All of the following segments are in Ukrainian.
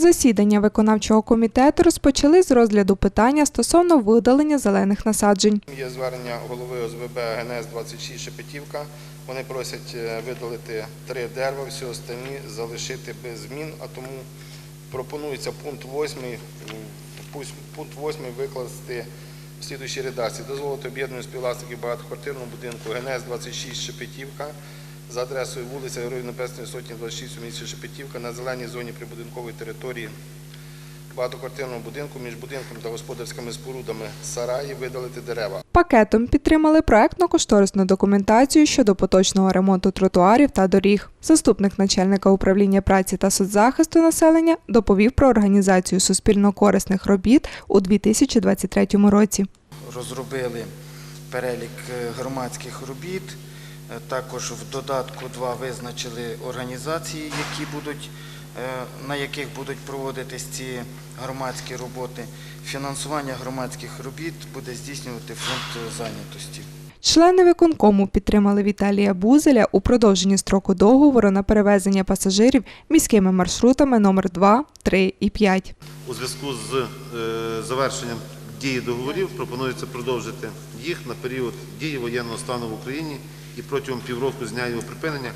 Засідання виконавчого комітету розпочали з розгляду питання стосовно видалення зелених насаджень. Є звернення голови ОСББ ГНС 26 Шепетівка. Вони просять е, видалити три дерева, всі останні залишити без змін, а тому пропонується пункт 8, пункт 8 викласти в слідуючій редакції. Дозволити об'єднанню співвласників багатоквартирного будинку ГНС 26 Шепетівка за адресою вулиця Героїв Небесної Сотні 26 у місті Шепетівка на зеленій зоні прибудинкової території багатоквартирного будинку між будинком та господарськими спорудами сараї видалити дерева. Пакетом підтримали проектно-кошторисну документацію щодо поточного ремонту тротуарів та доріг. Заступник начальника управління праці та соцзахисту населення доповів про організацію суспільно-корисних робіт у 2023 році. розробили перелік е, громадських робіт. Е, Також в додатку 2 визначили організації, які будуть, е, на яких будуть проводитись ці громадські роботи. Фінансування громадських робіт буде здійснювати фонд зайнятості. Члени виконкому підтримали Віталія Бузеля у продовженні строку договору на перевезення пасажирів міськими маршрутами номер 2, 3 і 5. У зв'язку з е, завершенням дії договорів пропонується продовжити їх на період дії воєнного стану в Україні і протягом півроку з дня його припинення,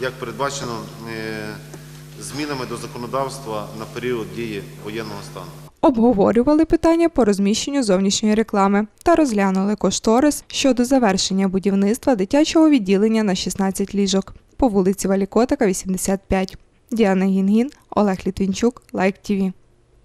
як передбачено е, змінами до законодавства на період дії воєнного стану. Обговорювали питання по розміщенню зовнішньої реклами та розглянули кошторис щодо завершення будівництва дитячого відділення на 16 ліжок по вулиці Валікотика, 85. Діана Гінгін, Олег Літвінчук, Лайк ТІВІ.